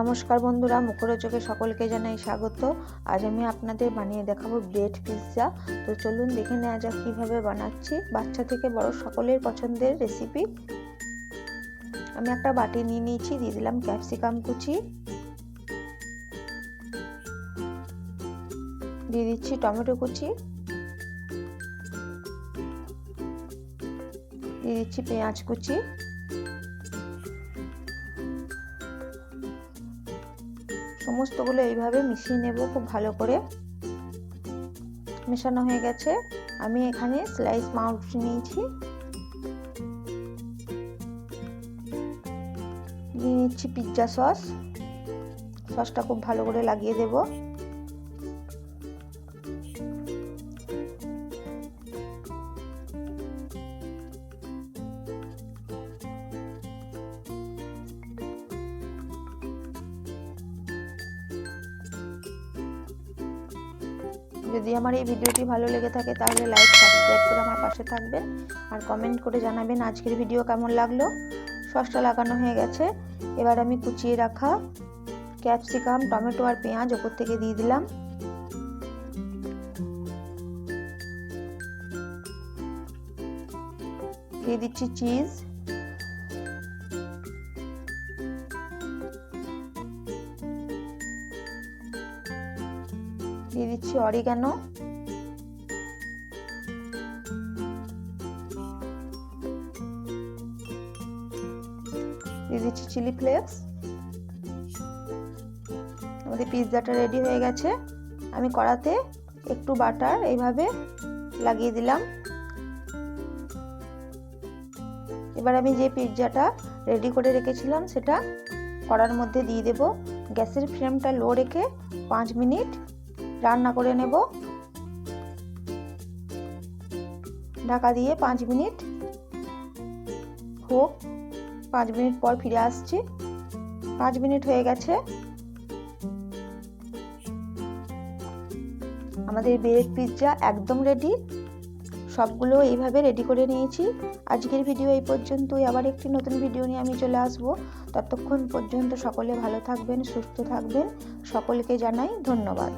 নমস্কার বন্ধুরা, মুখরোচকে সকলকে জানাই স্বাগত। আজ আমি আপনাদের বানিয়ে দেখাবো ব্রেড পিৎজা। তো চলুন দেখে নেওয়া যাক কীভাবে বানাচ্ছি। বাচ্চা থেকে বড় সকলের পছন্দের রেসিপি আমি একটা বাটি নিয়ে নিয়েছি, দিয়ে দিলাম ক্যাপসিকাম কুচি। দিয়ে দিচ্ছি টমেটো কুচি। দিয়ে দিচ্ছি পেঁয়াজ কুচি। সমস্তগুলো এইভাবে মিশিয়ে নেব খুব ভালো করে। মেশানো হয়ে গেছে। আমি এখানে স্লাইস মাউস নিয়েছি। দিয়ে নিচ্ছি পিৎজা সস সসটা খুব ভালো করে লাগিয়ে দেবো। যদি আমার এই ভিডিওটি ভালো লেগে থাকে তাহলে লাইক সাবস্ক্রাইব করে আমার পাশে থাকবেন। আর কমেন্ট করে জানাবেন আজকের ভিডিও কেমন লাগল। সসটা লাগানো হয়ে গেছে। এবার আমি কুচিয়ে রাখা ক্যাপসিকাম টমেটো আর পেঁয়াজ ওপর থেকে দিয়ে দিলাম। দিয়ে দিচ্ছি চিজ দিয়ে দিচ্ছি অরিগানো দিয়ে দিচ্ছি চিলি ফ্লেক্স আমাদের পিৎজাটা রেডি হয়ে গেছে। আমি কড়াতে একটু বাটার এইভাবে লাগিয়ে দিলাম। এবার আমি যে পিৎজাটা রেডি করে রেখেছিলাম সেটা কড়ার মধ্যে দিয়ে দেব। গ্যাসের ফ্লেমটা লো রেখে পাঁচ মিনিট রান্না করে নেব। ঢাকা দিয়ে পাঁচ মিনিট হোক, পাঁচ মিনিট পর ফিরে আসছি। পাঁচ মিনিট হয়ে গেছে। আমাদের ব্রেড পিৎজা একদম রেডি সবগুলো এইভাবে রেডি করে নিয়েছি। আজকের ভিডিও এই পর্যন্তই। আবার একটি নতুন ভিডিও নিয়ে আমি চলে আসব। ততক্ষণ পর্যন্ত সকলে ভালো থাকবেন, সুস্থ থাকবেন। সকলকে জানাই ধন্যবাদ।